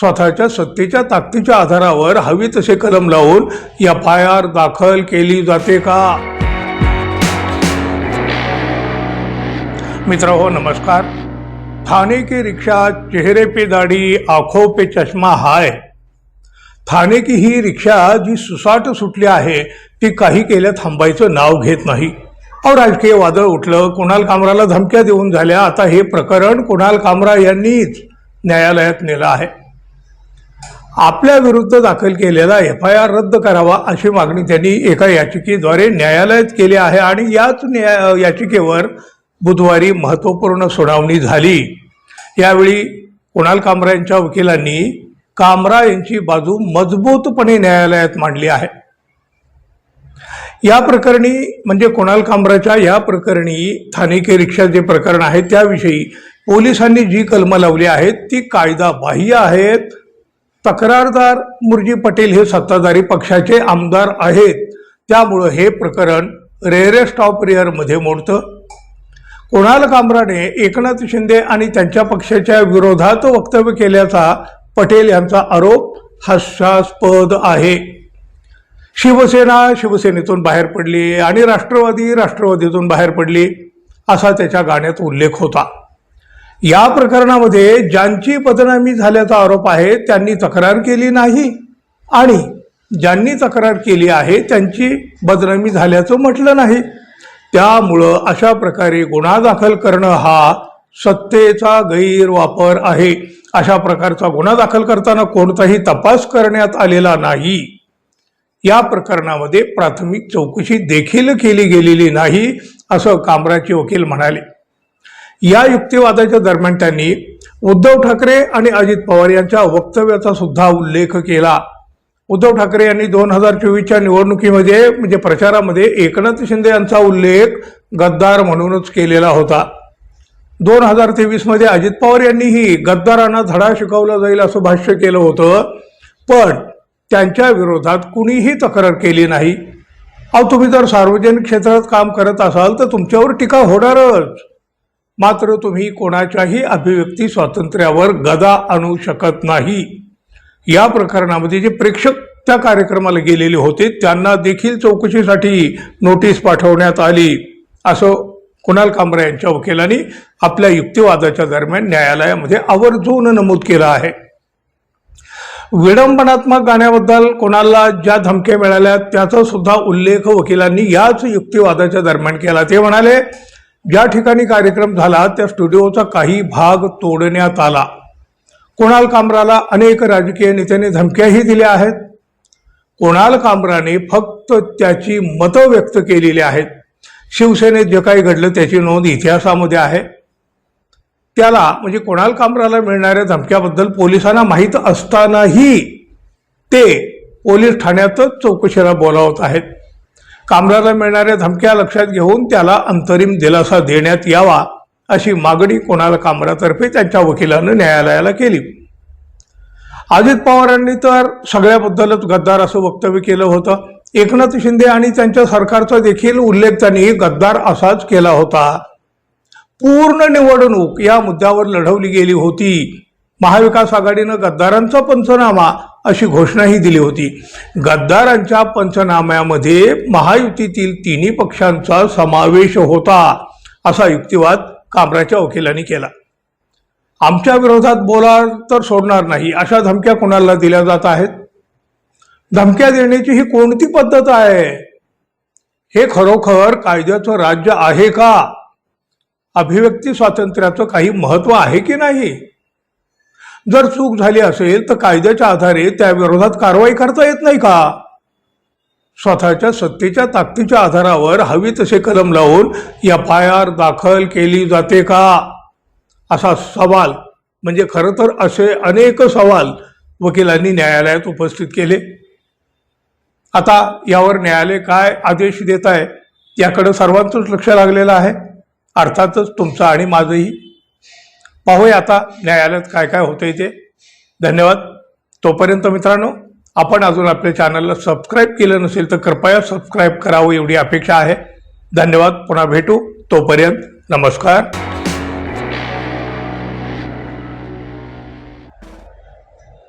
स्वतःच्या सत्तेच्या ताकदीच्या आधारावर हवी तसे कलम लावून एफ आय आर दाखल केली जाते का? मित्र हो नमस्कार. थाने की रिक्षा चेहरे पे दाढी आखो पे चष्मा हाय. ठाणे की ही रिक्षा जी सुसाट सुटली आहे ती काही केल्या थांबायचं नाव घेत नाही. अहो राजकीय वादळ उठलं कुणाल कामराला धमक्या देऊन झाल्या आता हे प्रकरण कुणाल कामरा यांनीच न्यायालयात नेलं आहे. आपल्या विरुद्ध दाखल केलेला एफ आय आर रद्द करावा अशी मागणी त्यांनी एका याचिकेद्वारे न्यायालयात केली आहे आणि याच न्या याचिकेवर बुधवारी महत्त्वपूर्ण सुनावणी झाली. यावेळी कुणाल कामरा यांच्या वकिलांनी कामरा यांची बाजू मजबूतपणे न्यायालयात मांडली आहे. या प्रकरणी म्हणजे कुणाल कामराच्या या प्रकरणी स्थानिक रिक्षा जे प्रकरण आहे त्याविषयी पोलिसांनी जी कलमं लावली आहेत ती कायदा बाह्य आहेत. तक्रारदार मुरजी पटेल हे सत्ताधारी पक्षाचे आमदार आहेत. त्यामुळं हे प्रकरण रेअरेस्ट ऑफ रेअरमध्ये मोडतं. कुणाल कामराने एकनाथ शिंदे आणि त्यांच्या पक्षाच्या विरोधात वक्तव्य केल्याचा पटेल यांचा आरोप हास्यास्पद आहे. शिवसेना शिवसेनेतून बाहेर पडली आणि राष्ट्रवादी राष्ट्रवादीतून बाहेर पडली असा त्याच्या गाण्यात उल्लेख होता. या प्रकरणामध्ये ज्यांची बदनामी झाल्याचा आरोप आहे त्यांनी तक्रार केली नाही. आणि ज्यांनी तक्रार केली आहे त्यांची बदनामी झाल्याचं म्हटलं नाही. त्यामुळं अशा प्रकारे गुन्हा दाखल करणं हा सत्तेचा गैरवापर आहे. अशा प्रकारचा गुन्हा दाखल करताना कोणताही तपास करण्यात आलेला नाही. या प्रकरणामध्ये प्राथमिक चौकशी देखील केली गेलेली नाही असं कामराचे वकील म्हणाले. या युक्तिवादाच्या दरम्यान त्यांनी उद्धव ठाकरे आणि अजित पवार यांच्या वक्तव्याचा सुद्धा उल्लेख केला. उद्धव ठाकरे यांनी दोन हजार चोवीसच्या निवडणुकीमध्ये म्हणजे प्रचारामध्ये एकनाथ शिंदे यांचा उल्लेख गद्दार म्हणूनच केलेला होता. दोन हजार तेवीसमध्ये अजित पवार यांनीही गद्दारांना धडा शिकवला जाईल असं भाष्य केलं होतं पण त्यांच्या विरोधात कुणीही तक्रार केली नाही. अहो तुम्ही जर सार्वजनिक क्षेत्रात काम करत असाल तर तुमच्यावर टीका होणारच. मात्र तुम्ही कोणाच्याही अभिव्यक्ती स्वातंत्र्यावर गदा आणू शकत नाही. या प्रकरणामध्ये जे प्रेक्षक त्या कार्यक्रमाला गेलेले होते त्यांना देखील चौकशीसाठी नोटीस पाठवण्यात आली. असं कुणाल कांबरे यांच्या वकिलांनी आपल्या युक्तिवादाच्या दरम्यान न्यायालयामध्ये आवर्जून नमूद केलं आहे. विडंबनात्मक गाण्याबद्दल कोणाला ज्या धमक्या मिळाल्या त्याचा सुद्धा उल्लेख वकिलांनी याच युक्तिवादाच्या दरम्यान केला. ते म्हणाले ज्या ठिकाणी कार्यक्रम झाला त्या स्टुडिओचा काही भाग तोडण्यात आला. कुणाल कामराला अनेक राजकीय नेत्यांनी धमक्याही दिल्या आहेत. कुणाल कामराने फक्त त्याची मतं व्यक्त केलेली आहेत. शिवसेनेत जे काही घडलं त्याची नोंद इतिहासामध्ये आहे. त्याला म्हणजे कुणाल कामराला मिळणाऱ्या धमक्याबद्दल पोलिसांना माहीत असतानाही ते पोलीस ठाण्यातच चौकशीला बोलावत आहेत. कामराला मिळणाऱ्या धमक्या लक्षात घेऊन त्याला अंतरिम दिलासा देण्यात यावा अशी मागणी कोणाला कामरातर्फे त्यांच्या वकिलानं न्यायालयाला केली. अजित पवारांनी तर सगळ्याबद्दलच गद्दार असं वक्तव्य केलं होतं. एकनाथ शिंदे आणि त्यांच्या सरकारचा देखील उल्लेख त्यांनी गद्दार असाच केला होता. पूर्ण निवडणूक या मुद्द्यावर लढवली गेली होती. महाविकास आघाडीनं गद्दारांचा पंचनामा अशी घोषणाही दिली होती. गद्दारांच्या पंचनाम्यामध्ये महायुतीतील तिन्ही पक्षांचा समावेश होता असा युक्तिवाद कामराच्या वकिलांनी केला. आमच्या विरोधात बोला तर सोडणार नाही अशा धमक्या कोणाला दिल्या जात आहेत? धमक्या देण्याची ही कोणती पद्धत आहे? हे खरोखर कायद्याचं राज्य आहे का? अभिव्यक्ती स्वातंत्र्याचं काही महत्त्व आहे की नाही? जर चूक झाली असेल तर कायद्याच्या आधारे त्या विरोधात कारवाई करता येत नाही का? स्वतःच्या सत्तेच्या ताकदीच्या आधारावर हवी तसे कलम लावून एफ आय आर दाखल केली जाते का? असा सवाल म्हणजे खरं तर असे अनेक सवाल वकिलांनी न्यायालयात उपस्थित केले. आता यावर न्यायालय काय आदेश देत आहे याकडं सर्वांचंच लक्ष लागलेलं आहे. अर्थातच तुमचं आणि माझंही पाहूया आता न्यायालयात काय काय होतंय ते धन्यवाद. तोपर्यंत मित्रांनो आपण अजून आपल्या चॅनलला सबस्क्राईब केलं नसेल तर कृपया सबस्क्राईब करावं एवढी अपेक्षा आहे. धन्यवाद. पुन्हा भेटू. तोपर्यंत नमस्कार.